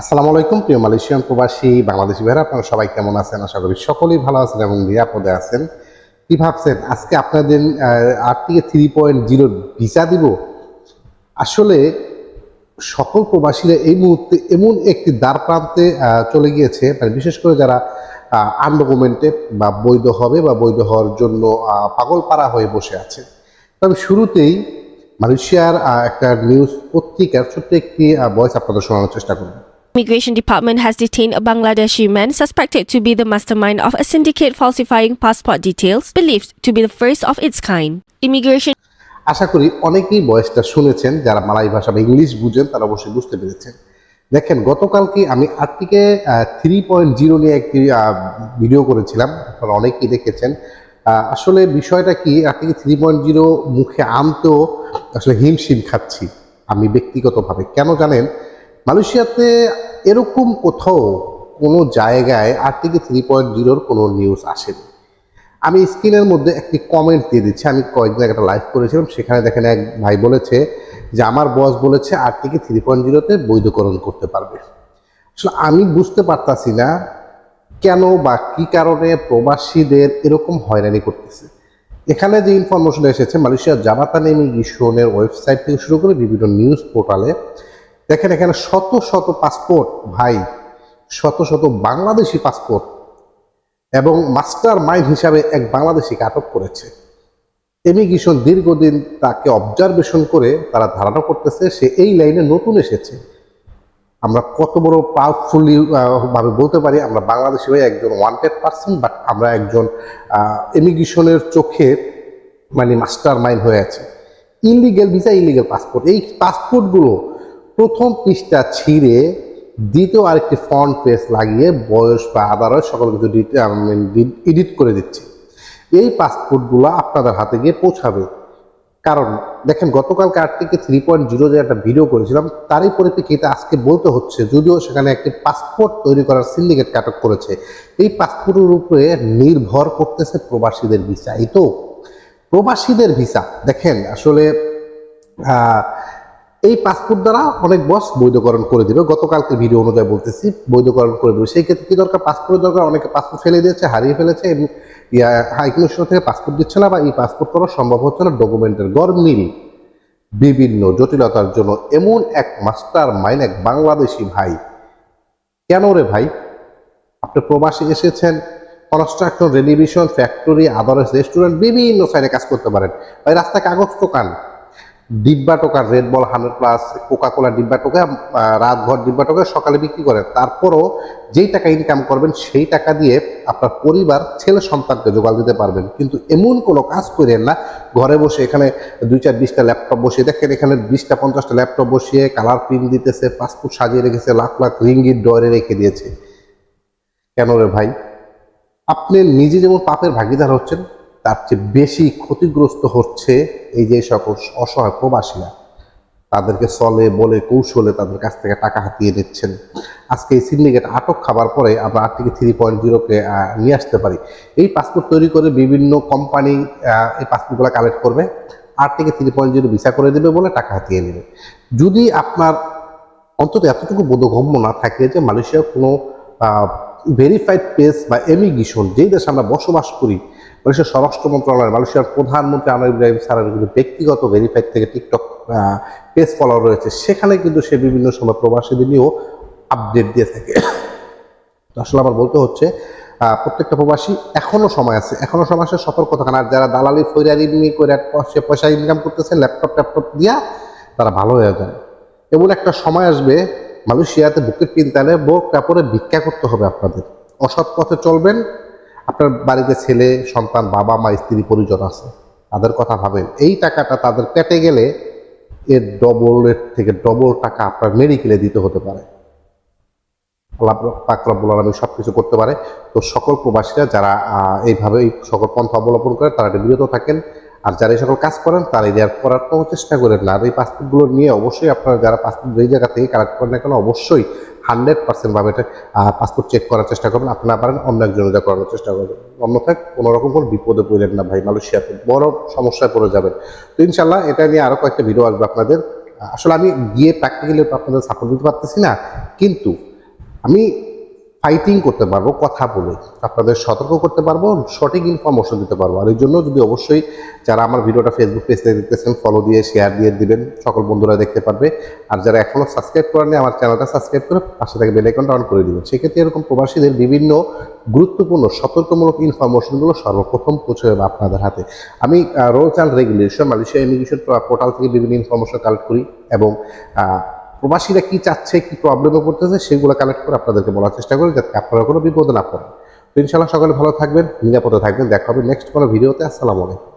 আসসালামু আলাইকুম, প্রিয় মালয়েশিয়ান প্রবাসী, বাংলাদেশি ভাইরা, আপনারা সবাই কেমন আছেন? আশা করি সকলেই ভালো আছেন এবং নিরাপদে আছেন। কি ভাবছেন? আজকে আপনাদের আট থেকে থ্রি পয়েন্ট জিরো ভিসা দিব? আসলে সকল প্রবাসীরা এই মুহূর্তে এমন একটি দ্বার প্রান্তে চলে গিয়েছে মানে বিশেষ করে যারা আনডকুমেন্টেড বা বৈধ হবে বা বৈধ হওয়ার জন্য পাগল পাড়া হয়ে বসে আছে। তবে শুরুতেই মালয়েশিয়ার একটা নিউজ পত্রিকার ছোট্ট একটি ভয়েস আপনাদের শোনানোর চেষ্টা করব। Immigration Department has detained a Bangladeshi man suspected to be the mastermind of a syndicate falsifying passport details, believed to be the first of its kind. Immigration আশা করি অনেকেই বয়সটা শুনেছেন যারা মালাই ভাষা বা ইংলিশ বুঝেন তারা অবশ্যই বুঝতে পেরেছেন। দেখেন গতকালকে আমি আর্টিকে থ্রি পয়েন্ট জিরো নিয়ে একটি ভিডিও করেছিলাম আপনারা অনেকেই দেখেছেন। আসলে বিষয়টা কি আর্টিকে থ্রি পয়েন্ট জিরো মুখে আনতেও আসলে হিমশিম খাচ্ছি আমি ব্যক্তিগতভাবে। কেন জানেন মালয়েশিয়াতে এরকম কোথাও কোনো জায়গায় আর্টিকে থ্রি পয়েন্ট জিরোর কোনো নিউজ আসেনি। আমি স্ক্রিনের মধ্যে একটি কমেন্ট দিয়ে দিচ্ছি। আমি কয়েকদিন আগে একটা লাইভ করেছিলাম। সেখানে দেখেন এক ভাই বলেছে যে, আমার বস বলেছে আর্টিকে থ্রি পয়েন্ট জিরোতে বৈধকরণ করতে পারবে। আসলে আমি বুঝতে পারতাছি না কেন বা কি কারণে প্রবাসীদের এরকম হয়রানি করতেছে। এখানে যে ইনফরমেশন এসেছে, মালয়েশিয়ার জামাতান ইমিগ্রেশনের ওয়েবসাইট থেকে শুরু করে বিভিন্ন নিউজ পোর্টালে দেখেন এখানে শত শত পাসপোর্ট ভাই, শত শত বাংলাদেশি পাসপোর্ট এবং মাস্টার মাইন্ড হিসাবে এক বাংলাদেশিকে আটক করেছে। ইমিগ্রেশন দীর্ঘদিন তাকে অবজারভেশন করে তারা ধারণা করতেছে সে এই লাইনে নতুন এসেছে। আমরা কত বড় পাওয়ারফুলি ভাবে বলতে পারি, আমরা বাংলাদেশি হয়ে একজন ওয়ান্টেড পার্সন বাট আমরা একজন ইমিগ্রেশনের চোখে মানে মাস্টার মাইন্ড হয়ে আছে। ইলিগেল ভিসা ইলিগেল পাসপোর্ট এই পাসপোর্টগুলো প্রথম পৃষ্ঠা ছিঁড়ে দ্বিতীয় আরেকটি ফ্রন্ট পেজ লাগিয়ে বয়স বা আদারস সকল কিছু এডিট করে দিচ্ছে। এই পাসপোর্টগুলো আপনাদের হাতে গিয়ে পৌঁছাবে। কারণ, দেখেন, গতকাল থেকে থ্রি পয়েন্ট জিরো যে একটা ভিডিও করেছিলাম, তারই পরিপ্রেক্ষিতে আজকে বলতে হচ্ছে, যদিও সেখানে একটি পাসপোর্ট তৈরি করার সিন্ডিকেট কাটক করেছে, এই পাসপোর্টের উপরে নির্ভর করতেছে প্রবাসীদের ভিসা এই তো? প্রবাসীদের ভিসা দেখেন, আসলে এই পাসপোর্ট দ্বারা অনেক বস বৈধকরণ করে দিবে। গতকালকে ভিডিও অনুযায়ী বলতেছি, বৈধকরণ করে দেবে। সেই ক্ষেত্রে কি দরকার? পাসপোর্ট দরকার। অনেকে পাসপোর্ট ফেলে দিয়েছে, হারিয়ে ফেলেছে এবং হাইকমিশন থেকে পাসপোর্ট দিচ্ছে না বা এই পাসপোর্ট করা সম্ভব হচ্ছে না। ডকুমেন্টের গরমিল বিভিন্ন জটিলতার জন্য এমন এক মাস্টার মাইন এক বাংলাদেশি ভাই। কেন রে ভাই? আপনি প্রবাসী এসেছেন কনস্ট্রাকশন রেলিভিশন ফ্যাক্টরি আদার্স রেস্টুরেন্ট বিভিন্ন সাইডে কাজ করতে পারেন। ভাই, রাস্তায় কাগজ টোকান ডিব্বা টোকান Red Bull hundred plus Coca Cola ডিব্বা টোকা রাত ভর ডিব্বা টোকা সকালে বিক্রি করেন তারপরও যেই টাকা ইনকাম করবেন সেই টাকা দিয়ে আপনার পরিবার, ছেলে সন্তানকে জোগাড় দিতে পারবেন। কিন্তু এমন কোনো কাজ করেন না, ঘরে বসে এখানে দুই চার বিশটা ল্যাপটপ বসিয়ে, দেখেন এখানে বিশটা পঞ্চাশটা ল্যাপটপ বসিয়ে কালার প্রিন্ট দিতেছে, পাসপোর্ট সাজিয়ে রেখেছে, লাখ লাখ রিঙ্গির ডরে রেখে দিয়েছে। কেন রে ভাই? আপনি নিজে যেমন পাপের ভাগিদার হচ্ছেন তার চেয়ে বেশি ক্ষতিগ্রস্ত হচ্ছে এই যে সকল অসহায় প্রবাসীরা। তাদেরকে চলে বলে কৌশলে তাদের কাছ থেকে টাকা হাতিয়ে নিচ্ছেন। আজকে এই সিন্ডিকেট আটক খাবার পরে আমরা আট থেকে থ্রি পয়েন্ট জিরোকে নিয়ে আসতে পারি। এই পাসপোর্ট তৈরি করে বিভিন্ন কোম্পানি এই পাসপোর্টগুলো কালেক্ট করবে। আট থেকে থ্রি পয়েন্ট জিরো ভিসা করে দেবে বলে টাকা হাতিয়ে নেবে। যদি আপনার অন্তত এতটুকু বোধগম্য না থাকে যে মালয়েশিয়ার কোনো ভেরিফাইড পেজ বা এমিগ্রেশন যেই দেশে আমরা বসবাস করি মালয়েশিয়ার স্বরাষ্ট্র মন্ত্রণালয়, মালয়েশিয়ার প্রধানমন্ত্রী আনোয়ার ইব্রাহিম স্যারের কিন্তু ব্যক্তিগত ভেরিফাইড থেকে টিকটক পেজ ফলোয়ার রয়েছে। সেখানে কিন্তু সে বিভিন্ন সময় প্রবাসীদের নিয়েও আপডেট দিয়ে থাকে। আসলে আমার বলতে হচ্ছে প্রত্যেকটা প্রবাসী এখনও সময় আছে, এখনও সময় আছে থাকেন আর যারা দালালি, ফৈরারি করে পয়সা পয়সা ইনকাম করতেছে ল্যাপটপ ট্যাপটপ দিয়া তারা ভালো হয়ে যায় এমন একটা সময় আসবে, মালয়েশিয়াতে বুকের পিনতালে বোক কাপড়ে ভিক্ষা করতে হবে আপনাদের। অসৎ পথে চলবেন আপনার বাড়িতে ছেলে, সন্তান, বাবা, মা, স্ত্রী, পরিজন আছে, তাদের কথা ভাবেন। এই টাকাটা তাদের পেটে গেলে এর ডবলের থেকে ডবল টাকা আপনার মেডিকেলে দিতে হতে পারে। আল্লাহ সব কিছু করতে পারে। তো সকল প্রবাসীরা যারা এইভাবে এই সকল পন্থা অবলম্বন করে তারা বিরত থাকেন। আর যারা এই সকল কাজ করেন, তারা এই করার কোনো চেষ্টা করেন না। আর এই পাসপোর্টগুলো নিয়ে অবশ্যই আপনারা যারা পাসপোর্ট যেই জায়গা থেকে কালেক্ট করেন না কেন, অবশ্যই হান্ড্রেড পার্সেন্ট ভাবে পাসপোর্ট চেক করার চেষ্টা করবেন। আপনি না পারেন, অন্য একজন এটা করানোর চেষ্টা করবেন। অন্যথায় কোনোরকম কোনো বিপদে পড়লেন না ভাই, মালয়েশিয়াতে বড় সমস্যায় পড়ে যাবেন। তো ইনশাল্লাহ এটা নিয়ে আরও কয়েকটা ভিডিও আসবে আপনাদের। আসলে আমি গিয়ে প্র্যাকটিক্যালি আপনাদের সাপোর্ট দিতে পারতেছি না, কিন্তু আমি ফাইটিং করতে পারব, কথা বলে। আপনাদের সতর্ক করতে পারব, সঠিক ইনফরমেশন দিতে পারব। আর এই জন্য যদি অবশ্যই যারা আমার ভিডিওটা ফেসবুক পেজ থেকে দেখতেছেন ফলো দিয়ে শেয়ার দিয়ে দিবেন, সকল বন্ধুরা দেখতে পারবে। আর যারা এখনও সাবস্ক্রাইব করেনি আমার চ্যানেলটা সাবস্ক্রাইব করে পাশে থেকে বেল আইকনটা অন করে দিবেন। সেক্ষেত্রে এরকম প্রবাসীদের বিভিন্ন গুরুত্বপূর্ণ, সতর্কমূলক ইনফরমেশনগুলো সর্বপ্রথম পৌঁছে যাবে আপনাদের হাতে। আমি rules and regulation Malaysia immigration portal থেকে বিভিন্ন ইনফরমেশন কালেক্ট করি এবং প্রবাসীরা কি চাচ্ছে, কি প্রবলেমে পড়তেছে, সেগুলো কালেক্ট করে আপনাদেরকে বলার চেষ্টা করি যাতে আপনারা কোনো বিপদে না পড়েন। তো ইনশাল্লাহ সকালে ভালো থাকবেন, নিরাপদে থাকবেন। দেখা হবে নেক্সট কোনো ভিডিওতে। আসসালামু আলাইকুম।